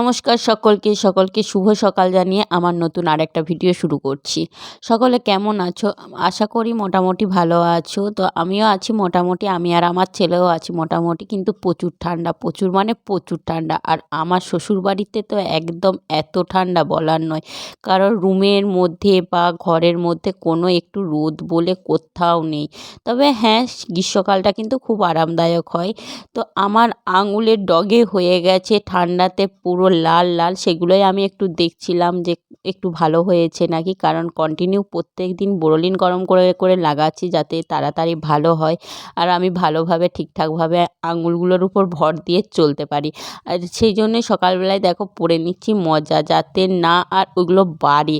নমস্কার সকলকে সকলকে শুভ সকাল জানিয়ে আমার নতুন আর একটা ভিডিও শুরু করছি। সকলে কেমন আছো? আশা করি মোটামুটি ভালো আছো। তো আমিও আছি মোটামুটি, আমি আর আমার ছেলেও আছি মোটামুটি, কিন্তু প্রচুর ঠান্ডা, প্রচুর মানে প্রচুর ঠান্ডা। আর আমার শ্বশুর বাড়িতে তো একদম এত ঠান্ডা বলার নয়। কারণ রুমের মধ্যে বা ঘরের মধ্যে কোনো একটু রোদ বলে কোথাও নেই। তবে হ্যাঁ গ্রীষ্মকালটা কিন্তু খুব আরামদায়ক হয়। তো আমার আঙুলের ডগে হয়ে গেছে ঠান্ডাতে পুরো লাল লাল, সেগুলোই আমি একটু দেখছিলাম যে একটু ভালো হয়েছে নাকি। কারণ কন্টিনিউ প্রত্যেক দিন বোরোলিন গরম করে করে লাগাচ্ছি যাতে তাড়াতাড়ি ভালো হয় আর আমি ভালোভাবে, ঠিকঠাকভাবে আঙুলগুলোর উপর ভর দিয়ে চলতে পারি। আর সেই জন্যই সকালবেলায় দেখো পরে নিচ্ছি মজা যাতে না আর ওগুলো বাড়ে।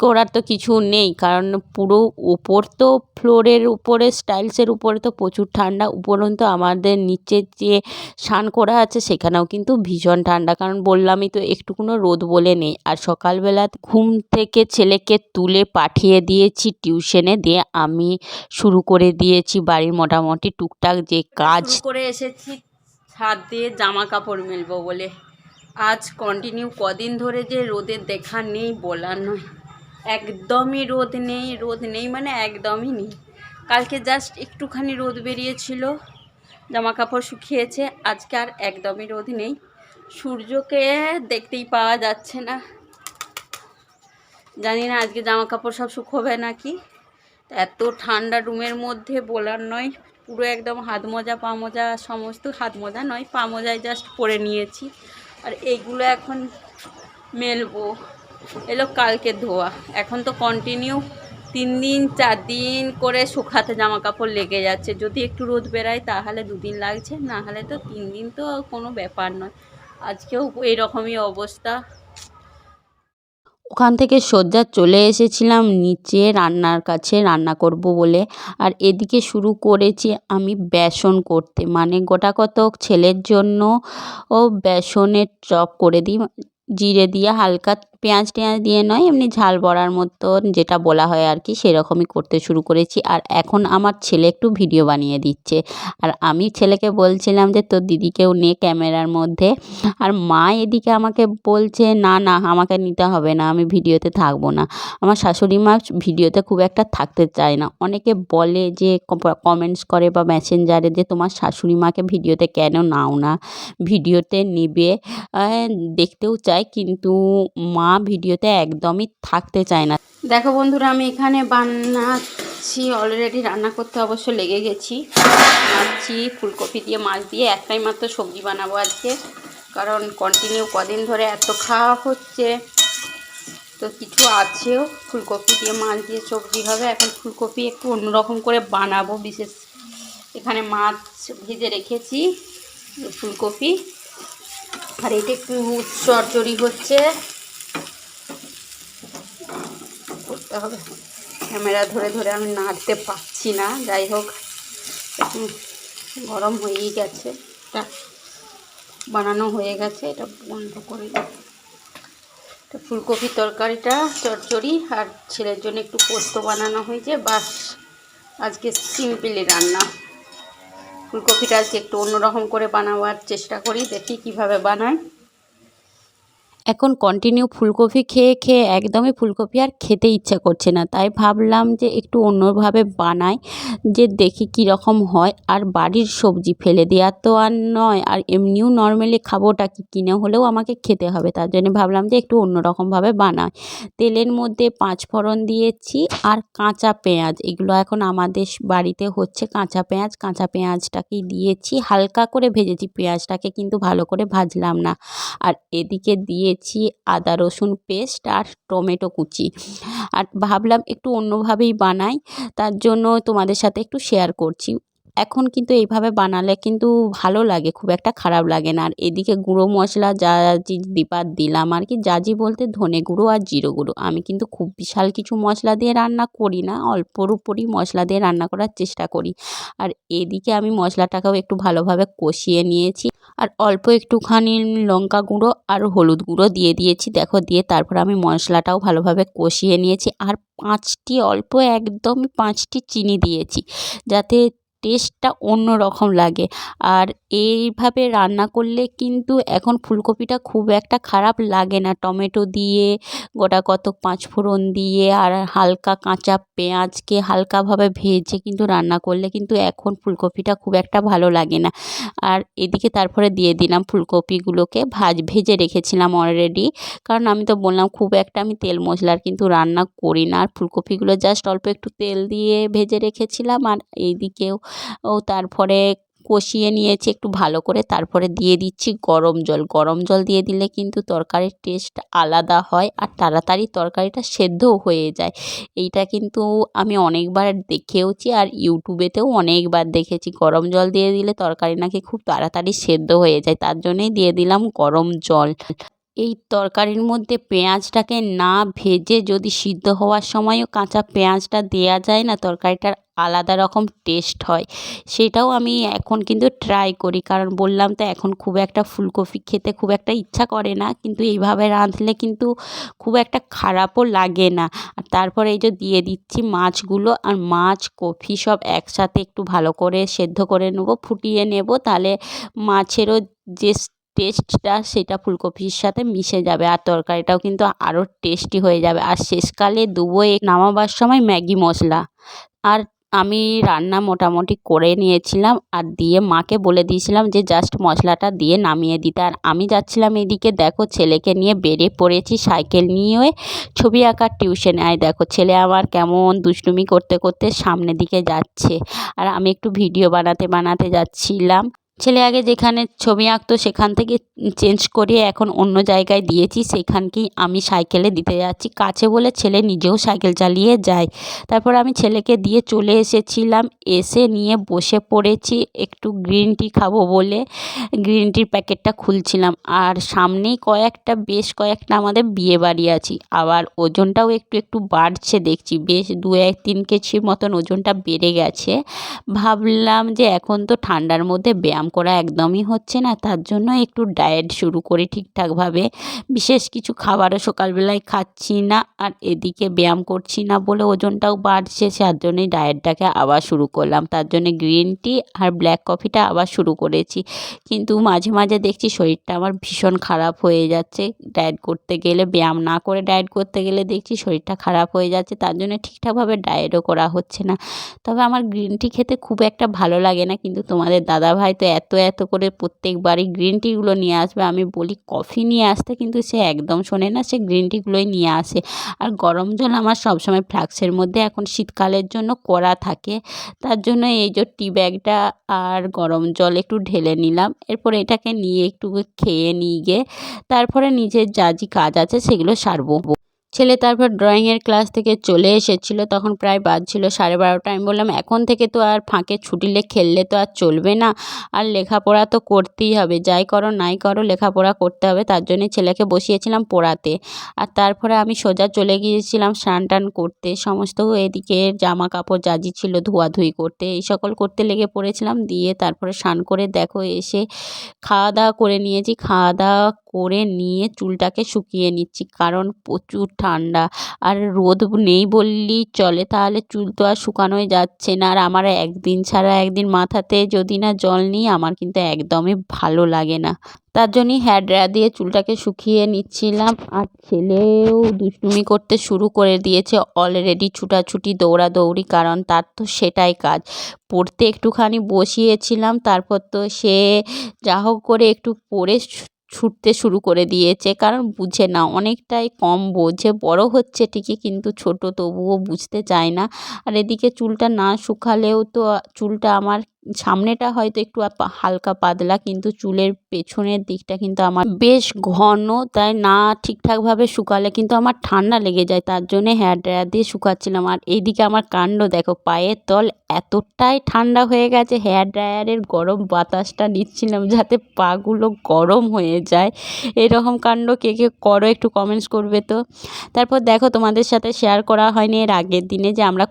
করার তো কিছু নেই, কারণ পুরো উপর তো ফ্লোরের উপরে, স্টাইলসের উপরে তো প্রচুর ঠান্ডা। উপরন্তু আমাদের নিচে যে স্নান করা আছে, সেখানেও কিন্তু ভীষণ ঠান্ডা। কারণ বললামই তো একটুকুনো রোদ বলে নেই। আর সকালবেলা ঘুম থেকে ছেলেকে তুলে পাঠিয়ে দিয়েছি টিউশনে দিয়ে আমি শুরু করে দিয়েছি বাড়ির মোটামুটি টুকটাক যে কাজ। করে এসেছি, ছাদ দিয়ে জামা কাপড় মেলবো বলে। আজ কন্টিনিউ কদিন ধরে যে রোদের দেখা নেই বলার নয়। একদমই রোদ নেই রোদ নেই মানে একদমই নেই। কালকে জাস্ট একটুখানি রোদ বেরিয়েছিল জামা কাপড় শুকিয়েছে, আজকে আর একদমই রোদ নেই। সূর্যকে দেখতেই পাওয়া যাচ্ছে না। জানি না আজকে জামা কাপড় সব শুকোবে নাকি। এত ঠান্ডা রুমের মধ্যে বলার নয়, পুরো একদম হাত মোজা পা মোজা সমস্ত হাত মোজা নয় পা মোজায় জাস্ট পরে নিয়েছি। আর এইগুলো এখন মেলবো। এলো কালকে ধোয়া। এখন তো কন্টিনিউ তিন দিন, চার দিন করে শুকাতে জামা কাপড় লেগে যাচ্ছে। যদি একটু রোদ বেরায় তাহলে দুদিন লাগছে না হলে তো তিন দিন তো কোনো ব্যাপার নয়। আজকেও এইরকমই অবস্থা। ওখান থেকে সজ্জা চলে এসেছিলাম, নিচে রান্নার কাছে রান্না করব বলে। আর এদিকে শুরু করেছি আমি বেসন করতে। মানে গোটা কতক ছেলের জন্য ও বেসনের চপ করে দিই। জিরে দিয়ে হালকা পেঁয়াজ টেঁয়াজ দিয়ে নয়, এমনি ঝাল বড়ার মতন যেটা বলা হয় আর কি, সেরকমই করতে শুরু করেছি। আর এখন আমার ছেলে একটু ভিডিও বানিয়ে দিচ্ছে। আর আমি ছেলেকে বলছিলাম যে, তোর দিদিকেও নে ক্যামেরার মধ্যে। আর মা এদিকে আমাকে বলছে, না না, আমাকে নিতে হবে না, আমি ভিডিওতে থাকব না। আমার শাশুড়ি মা ভিডিওতে খুব একটা থাকতে চায় না। অনেকে বলে যে কমেন্টস করে বা মেসেঞ্জারে যে, তোমার শাশুড়ি মাকে ভিডিওতে কেন নাও না? ভিডিওতে নিবে। দেখতেও চায়, কিন্তু মা ভিডিওতে একদমই থাকতে চায় না। দেখো বন্ধুরা, আমি এখানে বানাচ্ছি অলরেডি রান্না করতে অবশ্য লেগে গেছি। মাছি ফুলকপি দিয়ে মাছ দিয়ে, একটাই মাত্র সবজি বানাবো আজকে। কারণ কন্টিনিউ কদিন ধরে এত খাওয়া হচ্ছে। তো কিছু আছেও, ফুলকপি দিয়ে মাছ দিয়ে সবজি হবে। এখন ফুলকপি একটু অন্যরকম করে বানাবো, বিশেষ এখানে মাছ ভেজে রেখেছি, ফুলকপি। আর এটা একটু চরচড়ি হচ্ছে। করতে হবে। ক্যামেরা ধরে ধরে আমি নাড়তে পারছি না। যাই হোক গরম হয়েই গেছে। এটা বানানো হয়ে গেছে। এটা বন্ধ করে এটা ফুলকপির তরকারিটা, চচ্চড়ি আর ছেলের জন্য একটু পোস্ত বানানো হয়েছে। বাস, আজকে সিম্পলি রান্না। ফুলকপিটা আজকে একটু অন্যরকম করে বানাবার চেষ্টা করি। দেখি কীভাবে বানায়। এখন কন্টিনিউ ফুলকপি খেয়ে খেয়ে একদমই ফুলকপি আর খেতে ইচ্ছা করছে না। তাই ভাবলাম যে একটু অন্যভাবে বানাই, যে দেখি কীরকম হয়। আর বাড়ির সবজি ফেলে দেওয়ার তো আর নয়, আর এমনিও নর্মালি খাবোটা কি কিনে হলেও আমাকে খেতে হবে। তার জন্য ভাবলাম যে একটু অন্যরকমভাবে বানাই। তেলের মধ্যে পাঁচ ফোড়ন দিয়েছি আর কাঁচা পেঁয়াজ, এগুলো এখন আমাদের বাড়িতে হচ্ছে কাঁচা পেঁয়াজ। কাঁচা পেঁয়াজটাকেই দিয়েছি, হালকা করে ভেজেছি, পেঁয়াজটাকে কিন্তু ভালো করে ভাজলাম না। আর এদিকে দিয়ে দিয়েছি, আদা, রসুন পেস্ট আর টমেটো কুচি। আর ভাবলাম একটু অন্যভাবেই বানাই, তার জন্য তোমাদের সাথে একটু শেয়ার করছি। এখন কিন্তু এইভাবে বানালে কিন্তু ভালো লাগে, খুব একটা খারাপ লাগে না। আর এদিকে গুঁড়ো মশলা, যা দিপার দিলাম, আর কি জাজি বলতে ধনে গুঁড়ো আর জিরো গুঁড়ো। আমি কিন্তু খুব বিশাল কিছু মশলা দিয়ে রান্না করি না, অল্পর উপরই মশলা দিয়ে রান্না করার চেষ্টা করি। আর এদিকে আমি মশলাটাকেও একটু ভালোভাবে কষিয়ে নিয়েছি। আর অল্প একটুখানি লঙ্কা গুঁড়ো আর হলুদ গুঁড়ো দিয়ে দিয়েছি। দেখো, দিয়ে তারপর আমি মশলাটাও ভালোভাবে কষিয়ে নিয়েছি। আর পাঁচটি, অল্প একদমই পাঁচটি চিনি দিয়েছি। যাতে টেস্টটা অন্য রকম লাগে। আর এইভাবে রান্না করলে কিন্তু এখন ফুলকপিটা খুব একটা খারাপ লাগে না। টমেটো দিয়ে, গোটা কতক পাঁচফোড়ন দিয়ে আর হালকা কাঁচা পেঁয়াজকে হালকাভাবে ভেজে কিন্তু রান্না করলে কিন্তু এখন ফুলকপিটা খুব একটা ভালো লাগে না। আর এদিকে তারপরে দিয়ে দিলাম ফুলকপিগুলোকে ভাজ, ভেজে রেখেছিলাম অলরেডি কারণ আমি তো বললাম খুব একটা আমি তেল মশলার কিন্তু রান্না করি না। আর ফুলকপিগুলো জাস্ট অল্প একটু তেল দিয়ে ভেজে রেখেছিলাম আর এইদিকেও ও তারপরে কষিয়ে নিয়েছি একটু ভালো করে। তারপরে দিয়ে দিচ্ছি গরম জল। গরম জল দিয়ে দিলে কিন্তু তরকারির টেস্ট আলাদা হয় আর তাড়াতাড়ি তরকারিটা সেদ্ধও হয়ে যায়। এইটা কিন্তু আমি অনেকবার দেখেওছি আর ইউটিউবেতেও অনেকবার দেখেছি। গরম জল দিয়ে দিলে তরকারি নাকি খুব তাড়াতাড়ি সেদ্ধ হয়ে যায়। তার জন্যই দিয়ে দিলাম গরম জল। এই তরকারির মধ্যে পেঁয়াজটাকে না ভেজে যদি সিদ্ধ হওয়ার সময়ও কাঁচা পেঁয়াজটা দেওয়া যায় না, তরকারিটার আলাদা রকম টেস্ট হয়। সেটাও আমি এখন কিন্তু ট্রাই করি, কারণ বললাম তো এখন খুব একটা ফুলকপি খেতে খুব একটা ইচ্ছা করে না, কিন্তু এইভাবে রাঁধলে কিন্তু খুব একটা খারাপও লাগে না। আর তারপরে এই যে দিয়ে দিচ্ছি মাছগুলো, আর মাছ কফি সব একসাথে একটু ভালো করে সেদ্ধ করে নেব, ফুটিয়ে নেব, তাহলে মাছেরও যে টেস্টটা সেটা ফুলকপির সাথে মিশে যাবে আর তরকারিটাও কিন্তু আরও টেস্টি হয়ে যাবে। আর শেষকালে দেবো নামাবার সময় ম্যাগি মশলা। আর আমি রান্না মোটামুটি করে নিয়েছিলাম আর দিয়ে মাকে বলে দিয়েছিলাম যে জাস্ট মশলাটা দিয়ে নামিয়ে দিতে। আর আমি যাচ্ছিলাম এদিকে, দেখো ছেলেকে নিয়ে বেরিয়ে পড়েছি সাইকেল নিয়ে ছবি আঁকার টিউশনে। আয় দেখো, ছেলে আমার কেমন দুষ্টুমি করতে করতে সামনের দিকে যাচ্ছে। আর আমি একটু ভিডিও বানাতে বানাতে যাচ্ছিলাম। ছেলে আগে যেখানে ছবি আঁকতো সেখান থেকে চেঞ্জ করিয়ে এখন অন্য জায়গায় দিয়েছি। সেখানকেই আমি সাইকেলে দিতে যাচ্ছি। কাছে বলে ছেলে নিজেও সাইকেল চালিয়ে যায়। তারপর আমি ছেলেকে দিয়ে চলে এসেছিলাম। এসে নিয়ে বসে পড়েছি। একটু গ্রিন টি খাব বলে গ্রিন টির প্যাকেটটা খুলছিলাম। আর সামনেই কয়েকটা, বেশ কয়েকটা আমাদের বিয়ে বাড়ি আছি। আবার ওজনটাও একটু একটু বাড়ছে দেখছি। বেশ দু এক তিন কেজির মতন ওজনটা বেড়ে গেছে। ভাবলাম যে এখন তো ঠান্ডার মধ্যে ব্যায়াম ব্যায়াম করা একদমই হচ্ছে না। তার জন্য একটু ডায়েট শুরু করি ঠিকঠাকভাবে। বিশেষ কিছু খাবারও সকালবেলায় খাচ্ছি না আর এদিকে ব্যায়াম করছি না বলে ওজনটাও বাড়ছে তার জন্যই ডায়েটটাকে আবার শুরু করলাম। তার জন্যে গ্রিন টি আর ব্ল্যাক কফিটা আবার শুরু করেছি। কিন্তু মাঝে মাঝে দেখছি শরীরটা আমার ভীষণ খারাপ হয়ে যাচ্ছে। ডায়েট করতে গেলে, ব্যায়াম না করে ডায়েট করতে গেলে দেখছি শরীরটা খারাপ হয়ে যাচ্ছে। তার জন্য ঠিকঠাকভাবে ডায়েটও করা হচ্ছে না। তবে আমার গ্রিন টি খেতে খুব একটা ভালো লাগে না। কিন্তু তোমাদের দাদাভাই তো এত এত করে প্রত্যেকবারই গ্রিন টিগুলো নিয়ে আসবে। আমি বলি, কফি নিয়ে আসতে? কিন্তু সে একদম শোনে না, সে গ্রিন টিগুলোই নিয়ে আসে। আর গরম জল আমার সবসময় ফ্লাক্সের মধ্যে। এখন শীতকালের জন্য করা থাকে। তার জন্য এই যে টি ব্যাগটা আর গরম জল একটু ঢেলে নিলাম। এরপর এটাকে নিয়ে একটু খেয়ে নিয়ে গিয়ে, তারপরে নিজের যা, যে কাজ আছে সেগুলো সারবো। ছেলে তারপর ড্রয়িংয়ের ক্লাস থেকে চলে এসেছিল, তখন প্রায় বাজছিল সাড়ে বারোটা। আমি বললাম, এখন থেকে তো আর ফাঁকে ছুটিলে খেললে তো আর চলবে না, আর লেখাপড়া তো করতেই হবে। যাই করো নাই করো, লেখাপড়া করতে হবে। তার জন্যে ছেলেকে বসিয়েছিলাম পড়াতে। আর তারপরে আমি সোজা চলে গিয়েছিলাম স্নান টান করতে। সমস্ত এদিকে জামা কাপড় জাজি ছিল ধোয়াধুয়ি করতে। এই সকল করতে লেগে পড়েছিলাম। দিয়ে তারপরে স্নান করে দেখো এসে খাওয়া দাওয়া করে নিয়েছি। খাওয়া দাওয়া করে নিয়ে চুলটাকে শুকিয়ে নিচ্ছি। কারণ প্রচুর ঠান্ডা। আর রোদ নেই বললেই চলে। তাহলে চুল তো আর শুকানোই যাচ্ছে না। আর আমার একদিন ছাড়া একদিন মাথাতে যদি না জল নিই, আমার কিন্তু একদমই ভালো লাগে না। তার জন্যই হেয়ার ড্রায়ার দিয়ে চুলটাকে শুকিয়ে নিচ্ছিলাম। আর ছেলেও দুষ্টুমি করতে শুরু করে দিয়েছে। অলরেডি ছুটাছুটি, দৌড়াদৌড়ি, কারণ তার তো সেটাই কাজ। পড়তে একটুখানি বসিয়েছিলাম। তারপর তো সে যা হোক করে একটু পড়ে ছুটতে শুরু করে দিয়েছে। কারণ বুঝে না, অনেকটাই কম বোঝে। বড় হচ্ছে ঠিকই কিন্তু ছোট, তবুও বুঝতে চায় না। আর এদিকে চুলটা না শুকালেও তো, চুলটা আমার সামনেটা হয়তো একটু হালকা পাতলা, কিন্তু চুলের পেছনের দিকটা কিন্তু আমার বেশ ঘন, তাই না ঠিকঠাকভাবে শুকালে কিন্তু আমার ঠান্ডা লেগে যায়, তার জন্যে হেয়ার ড্রায়ার দিয়ে শুকাচ্ছিলাম। আর এইদিকে আমার কাণ্ড দেখো, পায়ের তল এতটাই ঠান্ডা হয়ে গেছে, হেয়ার ড্রায়ারের গরম বাতাসটা নিচ্ছিলাম যাতে পাগুলো গরম হয়ে যায়। এরকম কাণ্ড কে কে করো একটু কমেন্টস করবে তো। তারপর দেখো তোমাদের সাথে শেয়ার করা হয়নি, এর আগের দিনে যে আমরা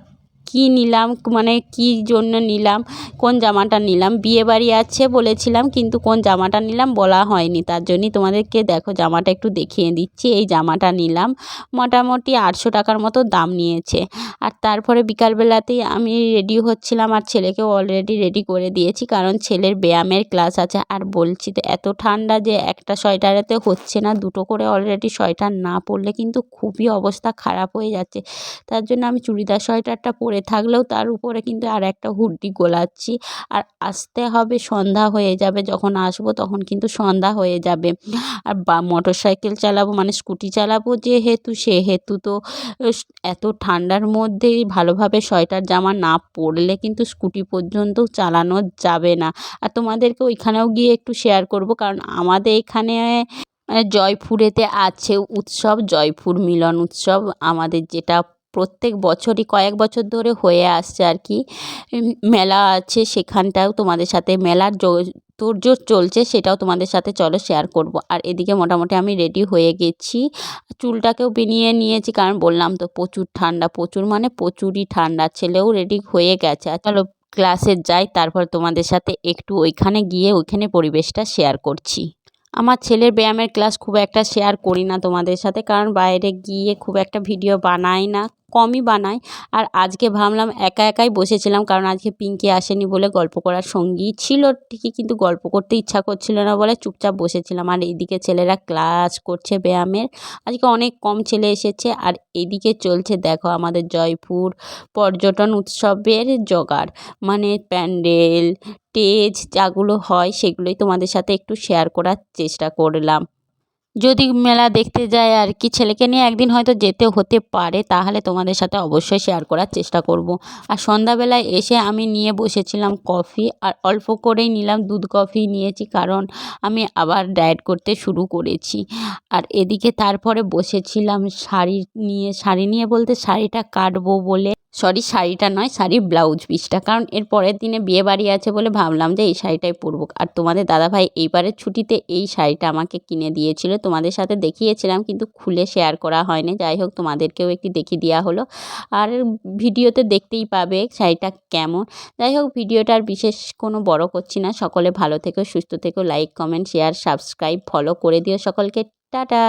কী নিলাম মানে কী জন্য নিলাম, কোন জামাটা নিলাম, বিয়েবাড়ি আছে বলেছিলাম কিন্তু কোন জামাটা নিলাম বলা হয়নি, তার জন্যই তোমাদেরকে দেখো জামাটা একটু দেখিয়ে দিচ্ছি, এই জামাটা নিলাম, মোটামুটি আটশো টাকার মতো দাম নিয়েছে। আর তারপরে বিকালবেলাতেই আমি রেডি হচ্ছিলাম আর ছেলেকেও অলরেডি রেডি করে দিয়েছি, কারণ ছেলের ব্যায়ামের ক্লাস আছে, আর বলছি তো এত ঠান্ডা যে একটা সোয়েটারেতে হচ্ছে না, দুটো করে অলরেডি সোয়েটার না পরলে কিন্তু খুবই অবস্থা খারাপ হয়ে যাচ্ছে। তার জন্য আমি চুড়িদার সোয়েটারটা পরে থাকলেও তার উপরে কিন্তু আর একটা হুডি গোলাচ্ছি। আর আসতে হবে সন্ধ্যা হয়ে যাবে, যখন আসব তখন কিন্তু সন্ধ্যা হয়ে যাবে। আর বা মোটর সাইকেল চালাবো মানে স্কুটি চালাবো যেহেতু, সেহেতু তো এত ঠান্ডার মধ্যে ভালোভাবে সোয়েটার, জামা না পরলে কিন্তু স্কুটি পর্যন্ত চালানো যাবে না। আর তোমাদেরকে ওইখানেও গিয়ে একটু শেয়ার করব, কারণ আমাদের এখানে মানে জয়পুরেতে আছে উৎসব, জয়পুর মিলন উৎসব। আমাদের যেটা প্রত্যেক বছরই কয়েক বছর ধরে হয়ে আসছে আর কি। মেলা আছে সেখানটাও তোমাদের সাথে, মেলার তোড়জোড় চলছে সেটাও তোমাদের সাথে চলো শেয়ার করব। আর এদিকে মোটামুটি আমি রেডি হয়ে গেছি। চুলটাকেও বিনিয়ে নিয়েছি কারণ বললাম তো প্রচুর ঠান্ডা, প্রচুর মানে প্রচুরই ঠান্ডা, ছেলেও রেডি হয়ে গেছে। আর চলো ক্লাসে যাই, তারপর তোমাদের সাথে একটু ওইখানে গিয়ে ওইখানে পরিবেশটা শেয়ার করছি। আমার ছেলের ব্যায়ামের ক্লাস খুব একটা শেয়ার করি না তোমাদের সাথে, কারণ বাইরে গিয়ে খুব একটা ভিডিও বানাই না, কমই বানাই। আর আজকে ভাবলাম একা একাই বসেছিলাম, কারণ আজকে পিঙ্কি আসেনি বলে গল্প করার সঙ্গী ছিল, ঠিকই কিন্তু গল্প করতে ইচ্ছা করছিল না বলে চুপচাপ বসেছিলাম। আর এইদিকে ছেলেরা ক্লাস করছে ব্যায়ামের, আজকে অনেক কম ছেলে এসেছে। আর এদিকে চলছে দেখো আমাদের জয়পুর পর্যটন উৎসবের জোগাড় মানে প্যান্ডেল স্টেজ যাগুলো হয় সেগুলোই তোমাদের সাথে একটু শেয়ার করার চেষ্টা করলাম। যদি মেলা দেখতে যায় আর কি, ছেলেকে নিয়ে একদিন হয়তো যেতে হতে পারে, তাহলে তোমাদের সাথে অবশ্যই শেয়ার করার চেষ্টা করব। আর সন্ধ্যাবেলায় এসে আমি নিয়ে বসেছিলাম কফি আর অল্প করেই নিলাম দুধ কফি নিয়েছি, কারণ আমি আবার ডায়েট করতে শুরু করেছি। আর এদিকে তারপরে বসেছিলাম শাড়ি নিয়ে শাড়ি নিয়ে বলতে শাড়িটা কাটবো বলে। সরি, শাড়িটা নয়, শাড়ির ব্লাউজ পিসটা। কারণ এর পরের দিনে বিয়ে বাড়ি আছে বলে ভাবলাম যে এই শাড়িটাই পরবো। আর তোমাদের দাদাভাই এইবারের ছুটিতে এই শাড়িটা আমাকে কিনে দিয়েছিল। তোমাদের সাথে দেখিয়েছিলাম, কিন্তু খুলে শেয়ার করা হয়নি। যাই হোক, তোমাদেরকেও একটি দেখিয়ে দেওয়া হলো। আর ভিডিওতে দেখতেই পাবে শাড়িটা কেমন। যাই হোক, ভিডিওটা আর বিশেষ কোনো বড় করছি না। সকলে ভালো থেকো, সুস্থ থেকো like comment share subscribe follow করে দিও সকলকে। টাটা!